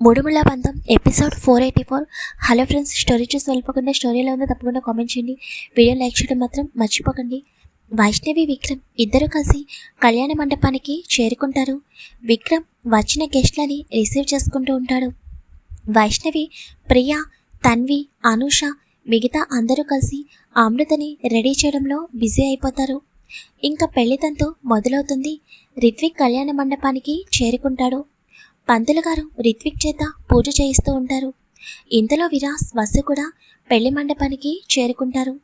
మూడుముళ్ళ బంధం episode four eighty four hello friends story చూసి వెళ్ళిపోకుండా స్టోరీలో ఉందో తప్పకుండా కామెంట్ చేయండి. వీడియో లైక్ చేయడం మాత్రం మర్చిపోకండి. వైష్ణవి విక్రమ్ ఇద్దరు కలిసి కళ్యాణ మండపానికి చేరుకుంటారు. విక్రమ్ వచ్చిన గెస్ట్లని రిసీవ్ చేసుకుంటూ ఉంటాడు. వైష్ణవి ప్రియా తన్వి అనూష మిగతా అందరూ కలిసి అమృతని రెడీ చేయడంలో బిజీ అయిపోతారు. ఇంకా పెళ్ళితంతు మొదలవుతుంది. రిత్విక్ కళ్యాణ మండపానికి చేరుకుంటాడు. పంతులు గారు రిత్విక్ చేత పూజ చేయిస్తూ ఉంటారు. ఇంతలో విరాస్ వసు కూడా పెళ్ళి మండపానికి చేరుకుంటారు.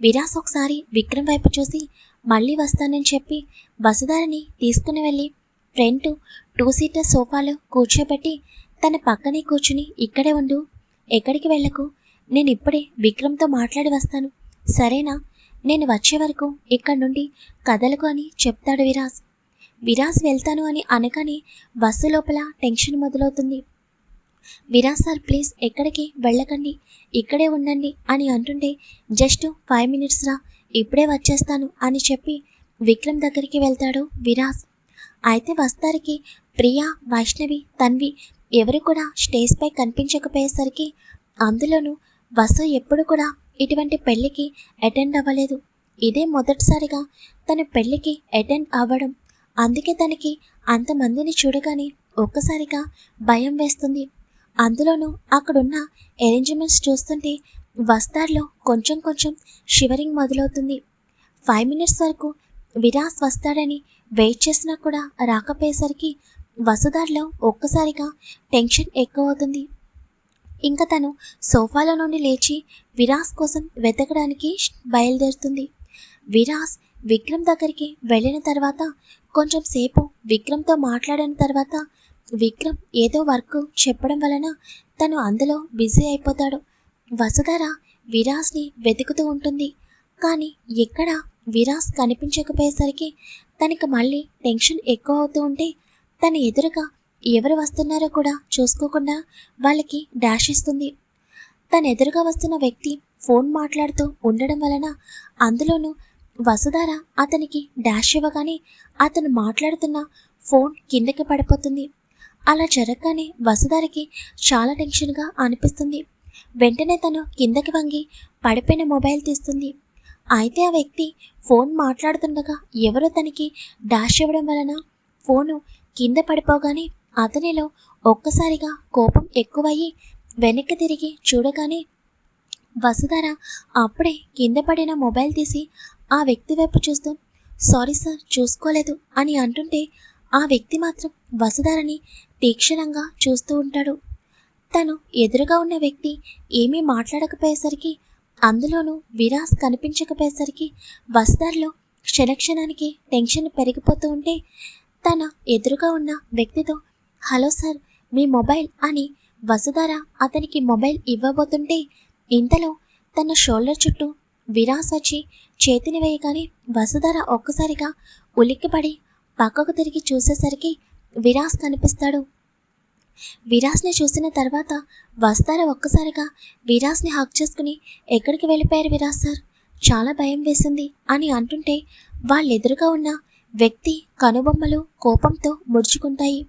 విరాస్ ఒకసారి విక్రమ్ వైపు చూసి మళ్ళీ వస్తానని చెప్పి వసుధారిని తీసుకుని వెళ్ళి ఫ్రంట్ టూ సీటర్ సోఫాలో కూర్చోబెట్టి తన పక్కనే కూర్చుని ఇక్కడే ఉండు ఎక్కడికి వెళ్ళకు? నేను ఇప్పుడే విక్రమ్తో మాట్లాడి వస్తాను. సరేనా? నేను వచ్చే వరకు ఇక్కడి నుండి కదలకు అని చెప్తాడు విరాస్. విరాజ్ వెళ్తాను అని అనగానే బస్సు లోపల టెన్షన్ మొదలవుతుంది. విరాజ్ సార్ ప్లీజ్ ఎక్కడికి వెళ్ళకండి ఇక్కడే ఉండండి అని అంటుంటే జస్ట్ ఫైవ్ మినిట్స్ రా ఇప్పుడే వచ్చేస్తాను అని చెప్పి విక్రమ్ దగ్గరికి వెళ్తాడు విరాస్ అయితే వస్తారికి ప్రియా వైష్ణవి తన్వి ఎవరు కూడా స్టేజ్పై కనిపించకపోయేసరికి అందులోనూ వసు ఎప్పుడు కూడా ఇటువంటి పెళ్ళికి అటెండ్ అవ్వలేదు. ఇదే మొదటిసారిగా తన పెళ్ళికి అటెండ్ అవ్వడం అందుకే తనకి అంతమందిని చూడగానే ఒక్కసారిగా భయం వేస్తుంది. అందులోనూ అక్కడున్న అరేంజ్మెంట్స్ చూస్తుంటే వస్తార్లో కొంచెం కొంచెం షివరింగ్ మొదలవుతుంది. ఫైవ్ మినిట్స్ వరకు విరాస్ వస్తాడని వెయిట్ చేసినా కూడా రాకపోయేసరికి వసుదార్లో ఒక్కసారిగా టెన్షన్ ఎక్కువ అవుతుంది ఇంకా తను సోఫాలో నుండి లేచి విరాస్ కోసం వెతకడానికి బయలుదేరుతుంది. విరాస్ విక్రమ్ దగ్గరికి వెళ్ళిన తర్వాత కొంచెం సేపు విక్రమ్తో మాట్లాడిన తర్వాత విక్రమ్ ఏదో వర్క్ చెప్పడం వలన తను అందులో బిజీ అయిపోతాడు. వసుధర విరాస్ని వెతుకుతూ ఉంటుంది. కానీ ఎక్కడ విరాస్ కనిపించకపోయేసరికి తనకి మళ్ళీ టెన్షన్ ఎక్కువ అవుతూ ఉంటే తన ఎదురుగా ఎవరు వస్తున్నారో కూడా చూసుకోకుండా వాళ్ళకి డాష్ ఇస్తుంది. తన ఎదురుగా వస్తున్న వ్యక్తి ఫోన్ మాట్లాడుతూ ఉండడం వలన అందులోనూ వసుధార అతనికి డాష్ ఇవ్వగానే అతను మాట్లాడుతున్న ఫోన్ కిందకి పడిపోతుంది. అలా జరగగానే వసుధారకి చాలా టెన్షన్గా అనిపిస్తుంది. వెంటనే తను కిందకి వంగి పడిపోయిన మొబైల్ తీస్తుంది. అయితే ఆ వ్యక్తి ఫోన్ మాట్లాడుతుండగా ఎవరో తనకి డాష్ ఇవ్వడం వలన ఫోను కింద పడిపోగానే అతనిలో ఒక్కసారిగా కోపం ఎక్కువయ్యి వెనక్కి తిరిగి చూడగానే వసుధర అప్పుడే కింద పడిన మొబైల్ తీసి ఆ వ్యక్తి వైపు చూస్తూ సారీ సార్ చూసుకోలేదు అని అంటుంటే ఆ వ్యక్తి మాత్రం వసుధారని తీక్షణంగా చూస్తూ ఉంటాడు. తను ఎదురుగా ఉన్న వ్యక్తి ఏమీ మాట్లాడకపోయేసరికి అందులోనూ విరాస్ కనిపించకపోయేసరికి వసుధారలో క్షణక్షణానికి టెన్షన్ పెరిగిపోతూ ఉంటే తన ఎదురుగా ఉన్న వ్యక్తితో హలో సార్ మీ మొబైల్ అని వసుధార అతనికి మొబైల్ ఇవ్వబోతుంటే ఇంతలో తన షోల్డర్ చుట్టూ విరాస్ వచ్చి చేతిని వేయగానే వసుధర ఒక్కసారిగా ఉలిక్కిపడి పక్కకు తిరిగి చూసేసరికి విరాస్ కనిపిస్తాడు. విరాస్ని చూసిన తర్వాత వస్తార ఒక్కసారిగా విరాస్ని హక్ చేసుకుని ఎక్కడికి వెళ్ళిపోయారు విరాస్ సార్? చాలా భయం వేసింది అని అంటుంటే వాళ్ళెదురుగా ఉన్న వ్యక్తి కనుబొమ్మలు కోపంతో ముడుచుకుంటాయి.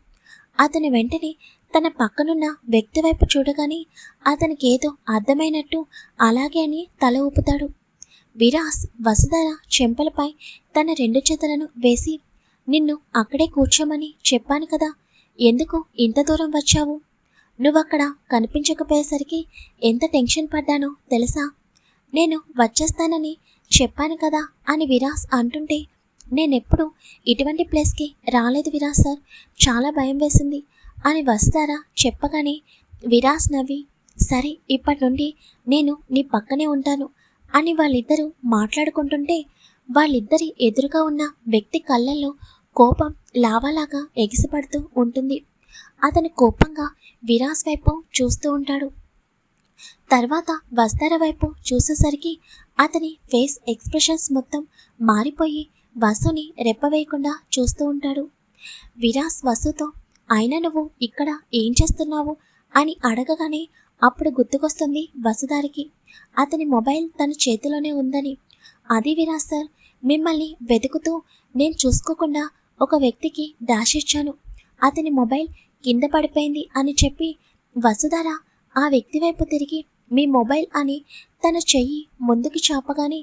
అతని వెంటనే తన పక్కనున్న వ్యక్తి వైపు చూడగానే అతనికి ఏదో అర్థమైనట్టు అలాగే అని తల ఊపుతాడు. విరాస్ వసుధర చెంపలపై తన రెండు చేతులను వేసి నిన్ను అక్కడే కూర్చోమని చెప్పాను కదా ఎందుకు ఇంత దూరం వచ్చావు? నువ్వక్కడ కనిపించకపోయేసరికి ఎంత టెన్షన్ పడ్డానో తెలుసా? నేను వచ్చేస్తానని చెప్పాను కదా అని విరాస్ అంటుంటే నేనెప్పుడు ఇటువంటి ప్లేస్కి రాలేదు విరాస్ సార్ చాలా భయం వేసింది అని వస్తారా చెప్పగానే విరాస్ నవ్వి సరే ఇప్పటి నుండి నేను నీ పక్కనే ఉంటాను అని వాళ్ళిద్దరూ మాట్లాడుకుంటుంటే వాళ్ళిద్దరి ఎదురుగా ఉన్న వ్యక్తి కళ్ళల్లో కోపం లావాలాగా ఎగిసిపడుతూ ఉంటుంది. అతను కోపంగా విరాస్ వైపు చూస్తూ ఉంటాడు. తర్వాత వస్తార వైపు చూసేసరికి అతని ఫేస్ ఎక్స్ప్రెషన్స్ మొత్తం మారిపోయి వసుని రెప్పవేయకుండా చూస్తూ ఉంటాడు. విరాస్ వసుతో అయినా నువ్వు ఇక్కడ ఏం చేస్తున్నావు? అని అడగగానే అప్పుడు గుర్తుకొస్తుంది వసుధారికి. అతని మొబైల్ తన చేతిలోనే ఉందని. అది విరాస్ సార్ మిమ్మల్ని వెతుకుతూ నేను చూసుకోకుండా ఒక వ్యక్తికి డాష్ ఇచ్చాను. అతని మొబైల్ కింద పడిపోయింది అని చెప్పి వసుధార ఆ వ్యక్తి వైపు తిరిగి మీ మొబైల్ అని తన చెయ్యి ముందుకు చాపగానే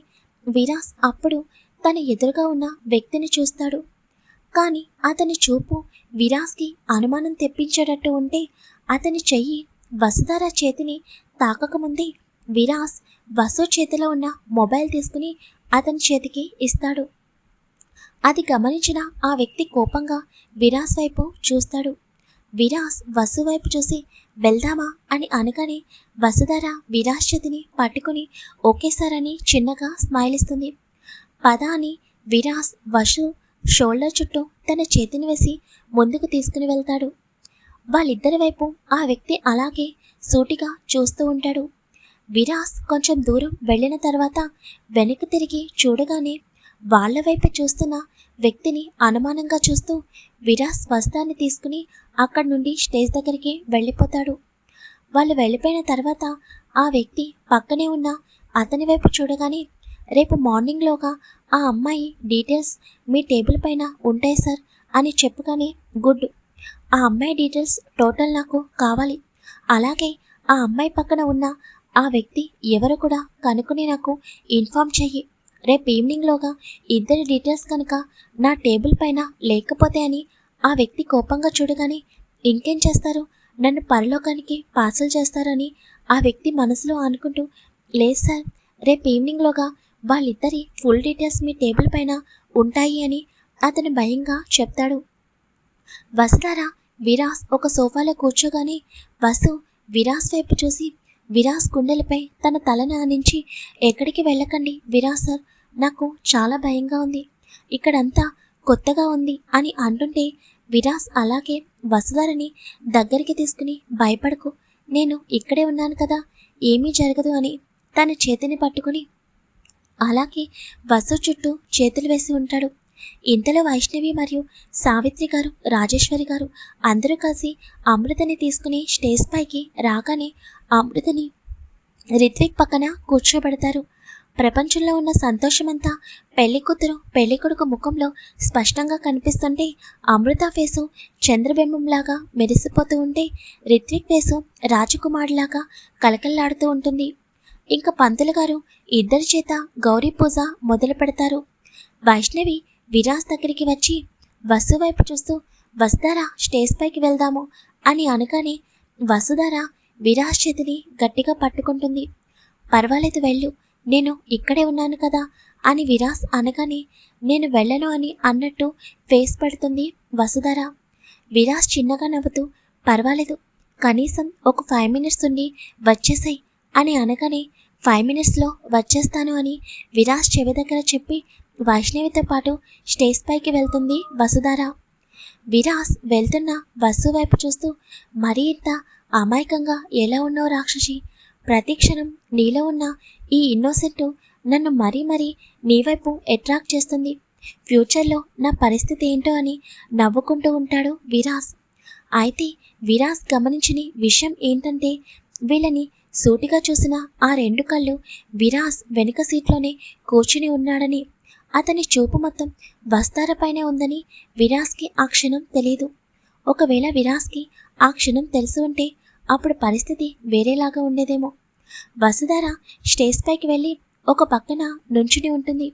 విరాస్ అప్పుడు తన ఎదురుగా ఉన్న వ్యక్తిని చూస్తాడు. కానీ అతని చూపు విరాస్కి అనుమానం తెప్పించేటట్టు ఉంటే అతని చెయ్యి వసుధార చేతిని తాకకముందే విరాస్ వసు చేతిలో ఉన్న మొబైల్ తీసుకుని అతని చేతికి ఇస్తాడు. అది గమనించిన ఆ వ్యక్తి కోపంగా విరాస్ వైపు చూస్తాడు. విరాస్ వసు వైపు చూసి వెళ్దామా? అని అనగానే వసుధార విరాస్ చేతిని పట్టుకుని ఒకేసారని చిన్నగా స్మైల్ ఇస్తుంది. పద అని విరాస్ వసు షోల్డర్ చుట్టూ తన చేతిని వేసి ముందుకు తీసుకుని వెళ్తాడు. వాళ్ళిద్దరి వైపు ఆ వ్యక్తి అలాగే సూటిగా చూస్తూ ఉంటాడు. విరాస్ కొంచెం దూరం వెళ్ళిన తర్వాత వెనక్కి తిరిగి చూడగానే వాళ్ళ వైపు చూస్తున్న వ్యక్తిని అనుమానంగా చూస్తూ విరాస్ వస్త్రాన్ని తీసుకుని అక్కడి నుండి స్టేజ్ దగ్గరికి వెళ్ళిపోతాడు. వాళ్ళు వెళ్ళిపోయిన తర్వాత ఆ వ్యక్తి పక్కనే ఉన్న అతని వైపు చూడగానే రేపు మార్నింగ్లోగా ఆ అమ్మాయి డీటెయిల్స్ మీ టేబుల్ పైన ఉంటాయి సార్ అని చెప్పుగానే గుడ్ ఆ అమ్మాయి డీటెయిల్స్ టోటల్ నాకు కావాలి. అలాగే ఆ అమ్మాయి పక్కన ఉన్న ఆ వ్యక్తి ఎవరు కూడా కనుక్కుని నాకు ఇన్ఫామ్ చెయ్యి. రేపు ఈవినింగ్లోగా ఇద్దరి డీటెయిల్స్ కనుక నా టేబుల్ పైన లేకపోతే అని ఆ వ్యక్తి కోపంగా చూడగానే ఇంకేం చేస్తారు? నన్ను పరలోకానికి పార్సల్ చేస్తారని ఆ వ్యక్తి మనసులో అనుకుంటూ లేదు సార్ రేపు ఈవినింగ్లోగా వాళ్ళిద్దరి ఫుల్ డీటెయిల్స్ మీ టేబుల్ పైన ఉంటాయి అని అతను భయంగా చెప్తాడు. వస్తారా? విరాస్ ఒక సోఫాలో కూర్చోగానే వసు విరాస్ వైపు చూసి విరాస్ గుండెలపై తన తలను ఆనించి ఎక్కడికి వెళ్ళకండి విరాస్ సార్ నాకు చాలా భయంగా ఉంది. ఇక్కడంతా కొత్తగా ఉంది అని అంటుంటే విరాస్ అలాగే వసుధారని దగ్గరికి తీసుకుని భయపడకు. నేను ఇక్కడే ఉన్నాను కదా ఏమీ జరగదు అని తన చేతిని పట్టుకుని అలాగే వసు చుట్టూ చేతులు వేసి ఉంటాడు. ఇంతలో వైష్ణవి మరియు సావిత్రి గారు రాజేశ్వరి గారు అందరూ కలిసి అమృతని తీసుకుని స్టేజ్ పైకి రాగానే అమృతని రిత్విక్ పక్కన కూర్చోబెడతారు. ప్రపంచంలో ఉన్న సంతోషమంతా పెళ్ళి కూతురు పెళ్ళి కొడుకు ముఖంలో స్పష్టంగా కనిపిస్తుంటే అమృత ఫేసు చంద్రబింబంలాగా మెరిసిపోతూ ఉంటే రిత్విక్ ఫేసు రాజకుమారులాగా కలకల్లాడుతూ ఉంటుంది. ఇంకా పంతులు గారు ఇద్దరి చేత గౌరీ పూజ మొదలు పెడతారు వైష్ణవి విరాజ్ దగ్గరికి వచ్చి వసు వైపు చూస్తూ వసుధార స్టేజ్ పైకి వెళ్దాము అని అనగానే వసుధార విరాస్ చేతిని గట్టిగా పట్టుకుంటుంది. పర్వాలేదు వెళ్ళు నేను ఇక్కడే ఉన్నాను కదా అని విరాస్ అనగానే నేను వెళ్ళను అని అన్నట్టు ఫేస్ పెడుతుంది వసుధార. విరాస్ చిన్నగా నవ్వుతూ పర్వాలేదు కనీసం ఒక ఫైవ్ మినిట్స్ ఉండి వచ్చేసాయి అని అనగానే ఫైవ్ మినిట్స్లో వచ్చేస్తాను అని విరాస్ చెవి దగ్గర చెప్పి వైష్ణవితో పాటు స్టేజ్ పైకి వెళ్తుంది వసుధార. విరాస్ వెళ్తున్న బస్సు వైపు చూస్తూ మరీ ఇంత అమాయకంగా ఎలా ఉన్నావు రాక్షసి? ప్రతి క్షణం నీలో ఉన్న ఈ ఇన్నోసెంట్ నన్ను మరీ మరీ నీ వైపు అట్రాక్ట్ చేస్తుంది. ఫ్యూచర్లో నా పరిస్థితి ఏంటో అని నవ్వుకుంటూ ఉంటాడు విరాస్. అయితే విరాస్ గమనించిన విషయం ఏంటంటే వీళ్ళని సూటిగా చూసిన ఆ రెండు కళ్ళు విరాస్ వెనుక సీట్లోనే కూర్చుని ఉన్నాడని అతని చూపు మొత్తం వస్తారపైనే ఉందని విరాస్కి ఆ క్షణం తెలియదు ఒకవేళ విరాస్కి ఆ క్షణం తెలిసి ఉంటే అప్పుడు పరిస్థితి వేరేలాగా ఉండేదేమో. వసుధార స్టేజ్ పైకి వెళ్ళి ఒక పక్కన నుంచుని ఉంటుంది.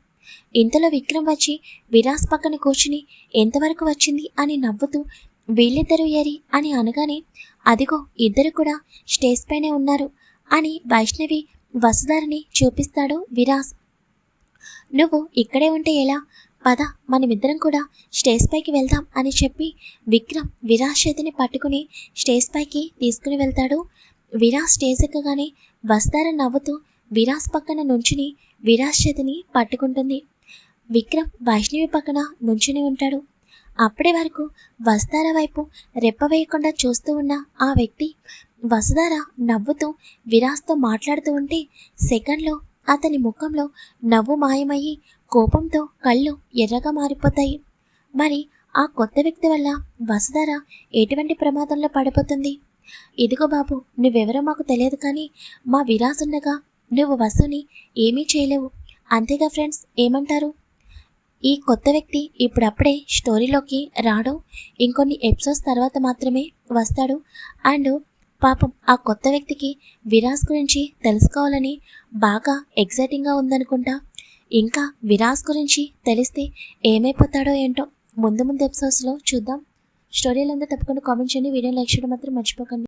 ఇంతలో విక్రమ్ వచ్చి విరాస్ పక్కన కూర్చుని ఎంతవరకు వచ్చింది? అని నవ్వుతూ వీళ్ళిద్దరూ ఏరి? అని అనగానే అదిగో ఇద్దరు కూడా స్టేజ్ పైనే ఉన్నారు అని వైష్ణవి వసుధారని చూపిస్తాడు విరాస్ నువ్వు ఇక్కడే ఉంటే ఎలా? పద మనమిద్దరం కూడా స్టేజ్ పైకి వెళ్దాం అని చెప్పి విక్రమ్ విరాస్ చేతిని పట్టుకుని స్టేజ్ పైకి తీసుకుని వెళ్తాడు. విరాస్ స్టేజ్ ఎక్కగానే వస్తార నవ్వుతూ విరాస్ పక్కన నుంచుని విరాస్ చేతిని పట్టుకుంటుంది. విక్రమ్ వైష్ణవి పక్కన నుంచుని ఉంటాడు. అప్పటి వరకు వస్తార వైపు రెప్ప వేయకుండా చూస్తూ ఉన్న ఆ వ్యక్తి వసుధార నవ్వుతూ విరాస్తో మాట్లాడుతూ ఉంటే సెకండ్లో అతని ముఖంలో నవ్వు మాయమయ్యి కోపంతో కళ్ళు ఎర్రగా మారిపోతాయి. మరి ఆ కొత్త వ్యక్తి వల్ల వసుధార ఎటువంటి ప్రమాదంలో పడిపోతుంది? ఇదిగో బాబు నువ్వెవరో మాకు తెలియదు కానీ మా విరాసుండగా నువ్వు వసుని ఏమీ చేయలేవు. అంతేగా ఫ్రెండ్స్ ఏమంటారు? ఈ కొత్త వ్యక్తి ఇప్పుడప్పుడే స్టోరీలోకి రాడు. ఇంకొన్ని ఎపిసోడ్స్ తర్వాత మాత్రమే వస్తాడు. అండ్ పాపం ఆ కొత్త వ్యక్తికి విరాస్ గురించి తెలుసుకోవాలని బాగా ఎగ్జైటింగ్గా ఉందనుకుంటా. ఇంకా విరాస్ గురించి తెలిస్తే ఏమైపోతాడో ఏంటో ముందు ముందు ఎపిసోడ్స్లో చూద్దాం. స్టోరీలో తప్పకుండా కామెంట్ చేయండి. వీడియో లైక్ చేయడం మాత్రం మర్చిపోకండి.